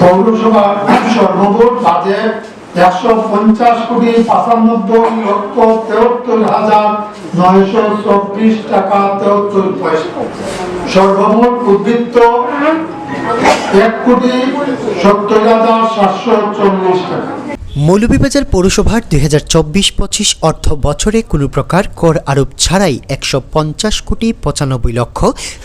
পৌরসভা সর্বমোট বাজেট একশো পঞ্চাশ কোটি পঁচানব্বই লক্ষ তেহত্তর হাজার নয়শো চব্বিশ টাকা তেহত্তর পয়সা। সর্বমোট উদ্বৃত্ত মৌলভীবাজার পৌরসভার দুই হাজার চব্বিশ পঁচিশ অর্থ বছরে কোনো প্রকার কর আরোপ ছাড়াই একশো পঞ্চাশ কোটি পঁচানব্বই লক্ষ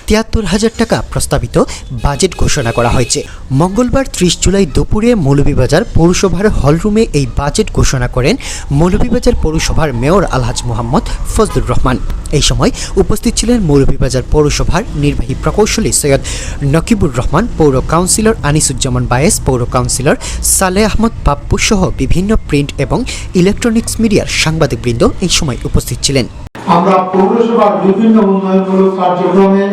তিয়াত্তর হাজার টাকা প্রস্তাবিত বাজেট ঘোষণা করা হয়েছে। মঙ্গলবার ত্রিশ জুলাই দুপুরে মৌলভীবাজার পৌরসভার হলরুমে এই বাজেট ঘোষণা করেন মৌলভীবাজার পৌরসভার মেয়র আলহাজ মোহাম্মদ ফজলুর রহমান। এই সময় উপস্থিত ছিলেন মৌলভীবাজার পৌরসভার নির্বাহী প্রকৌশলী সৈয়দ নকিবুর রহমান পৌর কাউন্সিলর আনিসুজ্জামান বায়েস, পৌর কাউন্সিলর সালেহ আহমদ পাপ্পু সহ বিভিন্ন প্রিন্ট এবং ইলেকট্রনিক্স মিডিয়ার সাংবাদিকবৃন্দ এই সময় উপস্থিত ছিলেন। আমরা পৌরসভার বিভিন্ন উন্নয়নমূলক কার্যক্রমে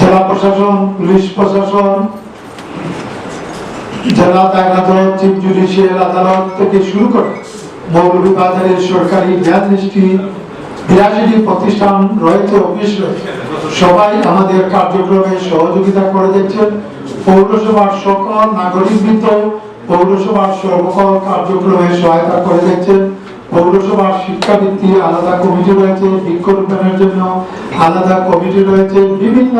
জেলা প্রশাসন, পুলিশ প্রশাসন, জেলা আদালত চিফ জুডিশিয়াল আদালত থেকে শুরু করে মৌলভীবাজারের সরকারি বিয়াল্লিশটি বিরাশিটি প্রতিষ্ঠান রয়েছে, অফিস সবাই আমাদের কার্যক্রমে সহযোগিতা করে পৌরসভার সকল পৌরসভার সর্বকল কার্যক্রমে সহায়তা করে পৌরসভার শিক্ষাবৃত্তি আলাদা কমিটি রয়েছে, বৃক্ষরোপণের জন্য আলাদা কমিটি রয়েছে, বিভিন্ন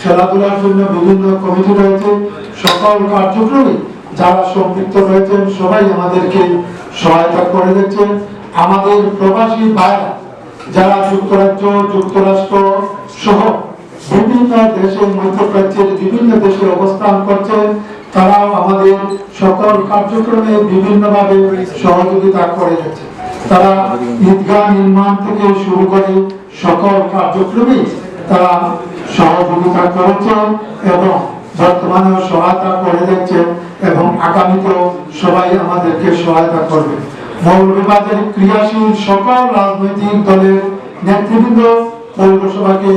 খেলাধুলার জন্য বিভিন্ন কমিটি রয়েছে। সকল কার্যক্রমে যারা সম্পৃক্ত রয়েছেন, সবাই আমাদেরকে সহায়তা করে দিচ্ছেন আমাদের প্রবাসী ভাইরা যারা যুক্তরাজ্য, যুক্তরাষ্ট্র সহ বিভিন্ন দেশে মধ্যপ্রাচ্যের বিভিন্ন দেশে অবস্থান করছেন তারাও আমাদের সকল কার্যক্রমে বিভিন্নভাবে সহযোগিতা করে যাচ্ছে। তারা ঈদগাহ নির্মাণ থেকে শুরু করে সকল কার্যক্রমে তারা সহযোগিতা করেছেন এবং বর্তমানে সহায়তা করে যাচ্ছেন এবং আগামীতেও সবাই আমাদেরকে সহায়তা করবে। মৌলভীবাজারের ক্রিয়াশীল সকল রাজনৈতিক দলের নেতৃবৃন্দ পৌরসভাকে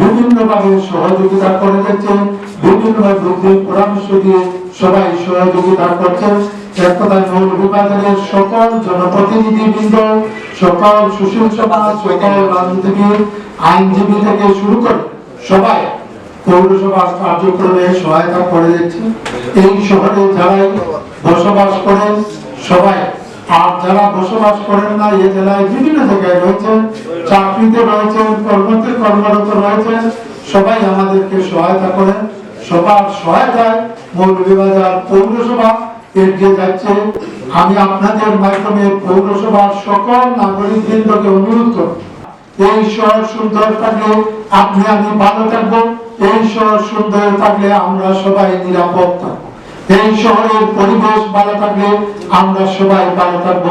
বিভিন্নভাবে সহযোগিতা করে যাচ্ছেন বিভিন্নভাবে বুদ্ধি পরামর্শ দিয়ে সবাই সহযোগিতা করছেন। এক কথায় মৌলভীবাজারের সকল জনপ্রতিনিধিবৃন্দ, সকল সুশীল সমাজ, সকল রাজনীতিবিদ, আইনজীবী থেকে শুরু করে সবাই পৌরসভার কার্যক্রমে সহায়তা করে যাচ্ছে এই শহরে যারাই বসবাস করেন, সবাই আর যারা বসবাস করেন না এই জেলায় বিভিন্ন জায়গায় রয়েছেন, চাকরিতে রয়েছেন, কর্মতে কর্মরত রয়েছেন, সবাই আমাদেরকে সহায়তা করেন। সবার সহায়তায় মৌলভীবাজার পৌরসভা এগিয়ে যাচ্ছে। আমি আপনাদের মাধ্যমে পৌরসভার সকল নাগরিকবৃন্দকে অনুরোধ করব, এই শহর সুন্দর থাকলে আপনি আমি ভালো থাকব, এই শহর সুন্দর থাকলে আমরা সবাই নিরাপদ থাকব। এই শহরের পরিবেশ ভালো থাকলে আমরা সবাই ভালো থাকব।